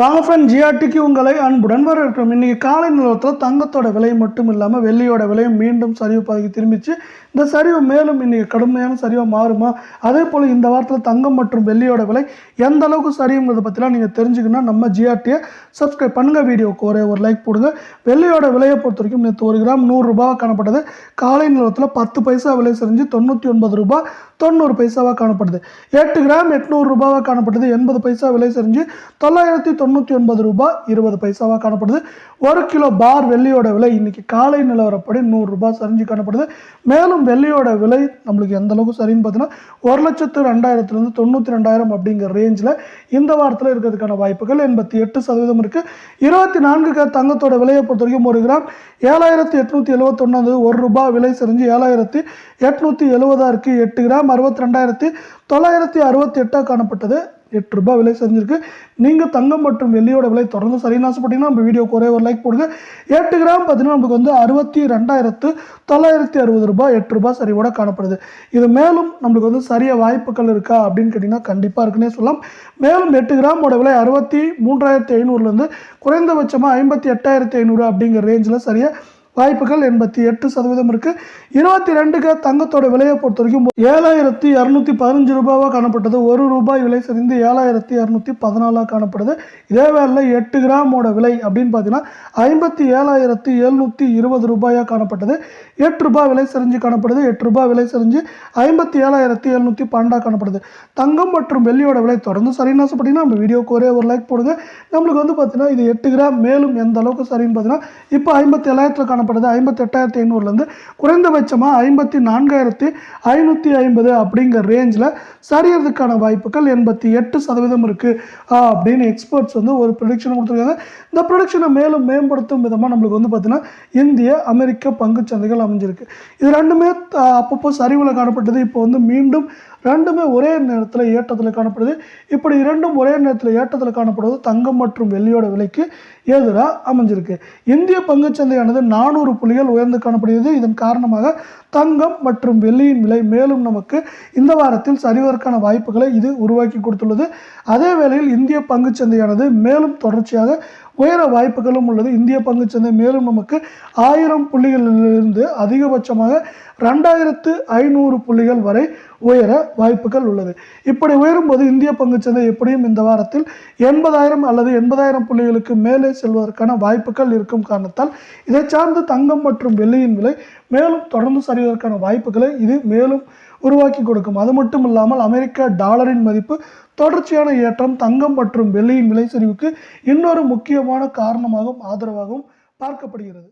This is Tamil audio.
வாங்க ஃப்ரெண்ட் ஜிஆர்டிக்கு உங்களை அன்புடன் வரவேற்கிறோம். இன்றைக்கி காலை நிலவரத்தில் தங்கத்தோட விலை மட்டும் இல்லாமல் வெள்ளியோட விலையும் மீண்டும் சரிவு பாதைக்கு திரும்பிச்சு. இந்த சரிவு மேலும் இன்றைக்கி கடுமையான சரிவாக மாறுமா? அதே போல் இந்த வாரத்தில் தங்கம் மற்றும் வெள்ளியோட விலை எந்த அளவுக்கு சரியுங்கிறத பற்றிலாம் நீங்கள் தெரிஞ்சுக்கணும் நம்ம ஜிஆர்டியை சப்ஸ்கிரைப் பண்ணுங்கள் வீடியோக்கு ஒரே ஒரு லைக் போடுங்க. வெள்ளியோட விலையை பொறுத்த வரைக்கும் நேற்று ஒரு கிராம் நூறுரூபாவாக காணப்பட்டது. காலை நிலவரத்தில் பத்து பைசா விலை செஞ்சு தொண்ணூற்றி ஒன்பது ரூபாய் தொண்ணூறு பைசாவாக காணப்படுது. எட்டு கிராம் எட்நூறு ரூபாவாக காணப்படுது எண்பது பைசா விலை செஞ்சு தொள்ளாயிரத்தி தொண்ணூறு தொண்ணூற்றி ஒன்பது ரூபாய் இருபது பைசாவாக காணப்படுது. ஒரு கிலோ பார் வெள்ளியோட விலை இன்னைக்கு காலை நிலவரப்படி நூறுரூபா சரிஞ்சு காணப்படுது. மேலும் வெள்ளியோட விலை நம்மளுக்கு எந்த அளவுக்கு சரின்னு பார்த்தீங்கன்னா ஒரு லட்சத்து ரெண்டாயிரத்துலேருந்து தொண்ணூற்றி ரெண்டாயிரம் அப்படிங்கிற ரேஞ்சில் இந்த வாரத்தில் இருக்கிறதுக்கான வாய்ப்புகள் எண்பத்தி எட்டு சதவீதம் இருக்குது இருபத்தி நான்கு க தங்கத்தோட விலையை பொறுத்த வரைக்கும் ஒரு கிராம் ஏழாயிரத்தி எட்நூற்றி எழுபத்தொன்னாவது ஒரு ரூபாய் விலை செஞ்சு ஏழாயிரத்தி எட்நூற்றி எழுபதா இருக்குது எட்டு கிராம் அறுபத்தி ரெண்டாயிரத்தி தொள்ளாயிரத்தி அறுபத்தி எட்டாக காணப்பட்டது. எட்டு ரூபாய் விலை செஞ்சிருக்கு. நீங்கள் தங்கம் மற்றும் வெள்ளியோட விலை தொடர்ந்து சரின்னு ஆசைப்பட்டீங்கன்னா நம்ம வீடியோக்கு ஒரே ஒரு லைக் போடுங்க. எட்டு கிராம் பார்த்தீங்கன்னா நமக்கு வந்து அறுபத்தி ரெண்டாயிரத்து தொள்ளாயிரத்தி அறுபது ரூபாய் எட்டு ரூபாய் சரிவோட காணப்படுது. இது மேலும் நம்மளுக்கு வந்து சரிய வாய்ப்புகள் இருக்கா அப்படின்னு கேட்டிங்கன்னா கண்டிப்பாக இருக்குன்னே சொல்லலாம். மேலும் எட்டு கிராமோட விலை அறுபத்தி மூன்றாயிரத்தி ஐநூறுலேருந்து குறைந்தபட்சமாக ஐம்பத்தி எட்டாயிரத்தி ஐநூறு அப்படிங்கிற ரேஞ்சில் சரியாக வாய்ப்புகள் எண்பத்தி எட்டு சதவீதம் இருக்கு. இருபத்தி ரெண்டுக்கு தங்கத்தோட விலையை பொறுத்த வரைக்கும் ஏழாயிரத்தி இரநூத்தி பதினஞ்சு ரூபாவாக காணப்பட்டது. ஒரு ரூபாய் விலை சரிந்து ஏழாயிரத்தி இரநூத்தி பதினாலாக காணப்படுது. இதே வேலையில் எட்டு கிராமோட விலை அப்படின்னு பார்த்தீங்கன்னா ஐம்பத்தி ஏழாயிரத்தி எழுநூற்றி இருபது ரூபாயாக காணப்பட்டது. எட்டு ரூபாய் விலை சரிஞ்சு காணப்படுது. எட்டு ரூபாய் விலை சரிஞ்சு ஐம்பத்தி ஏழாயிரத்தி எழுநூற்றி பன்னெண்டாக காணப்படுது. தங்கம் மற்றும் வெள்ளியோட விலை தொடர்ந்து சரின்னு ஆசைப்பட்டீங்கன்னா நம்ம வீடியோக்கு ஒரே ஒரு லைக் போடுங்க. நம்மளுக்கு வந்து பார்த்தீங்கன்னா இது எட்டு கிராம் மேலும் எந்த அளவுக்கு சரின்னு பார்த்தீங்கன்னா இப்போ ஐம்பத்தி ஏழாயிரத்தில் காணப்படுது. ஐம்பத்தி எட்டாயிரத்தி ஐநூறுலேருந்து குறைந்தபட்சமாக ஐம்பத்தி நான்காயிரத்தி ஐநூற்றி ஐம்பது அப்படிங்கிற ரேஞ்சில் சரியறதுக்கான வாய்ப்புகள் எண்பத்தி எட்டு சதவீதம் இருக்குது அப்படின்னு எக்ஸ்பர்ட்ஸ் வந்து ஒரு ப்ரொடிக்ஷன் கொடுத்துருக்காங்க. இந்த ப்ரொடிக்ஷனை மேலும் மேம்படுத்தும் விதமாக நம்மளுக்கு வந்து பார்த்தீங்கன்னா இந்திய அமெரிக்க பங்குச் சந்தைகள் அமைஞ்சிருக்கு. இது ரெண்டுமே அப்பப்போ சரிவில் காணப்பட்டது. இப்போ வந்து மீண்டும் ரெண்டுமே ஒரே நேரத்தில் ஏற்றத்தில் காணப்படுது. இப்படி இரண்டும் ஒரே நேரத்தில் ஏற்றத்தில் காணப்படுவது தங்கம் மற்றும் வெள்ளியோட விலைக்கு எதிராக அமைஞ்சிருக்கு. இந்திய பங்குச்சந்தையானது நானூறு புள்ளிகள் உயர்ந்து காணப்படுகிறது. இதன் காரணமாக தங்கம் மற்றும் வெள்ளியின் விலை மேலும் நமக்கு இந்த வாரத்தில் சரிவதற்கான வாய்ப்புகளை இது உருவாக்கி கொடுத்துள்ளது. அதே வேளையில் இந்திய பங்குச்சந்தையானது மேலும் தொடர்ச்சியாக உயர வாய்ப்புகளும் உள்ளது. இந்திய பங்குச்சந்தை மேலும் நமக்கு ஆயிரம் புள்ளிகளிலிருந்து அதிகபட்சமாக ரெண்டாயிரத்து ஐநூறு புள்ளிகள் வரை உயர வாய்ப்புகள் உள்ளது. இப்படி உயரும்போது இந்திய பங்குச்சந்தை எப்படியும் இந்த வாரத்தில் எண்பதாயிரம் அல்லது எண்பதாயிரம் புள்ளிகளுக்கு மேலே செல்வதற்கான வாய்ப்புகள் இருக்கும் காரணத்தால் இதை சார்ந்து தங்கம் மற்றும் வெள்ளியின் விலை மேலும் தொடர்ந்து சரிவதற்கான வாய்ப்புகளை இது மேலும் உருவாக்கி கொடுக்கும். அது மட்டும் இல்லாமல் அமெரிக்க டாலரின் மதிப்பு தொடர்ச்சியான ஏற்றம் தங்கம் மற்றும் வெள்ளியின் விலை சரிவுக்கு இன்னொரு முக்கியமான காரணமாகவும் ஆதரவாகவும் பார்க்கப்படுகிறது.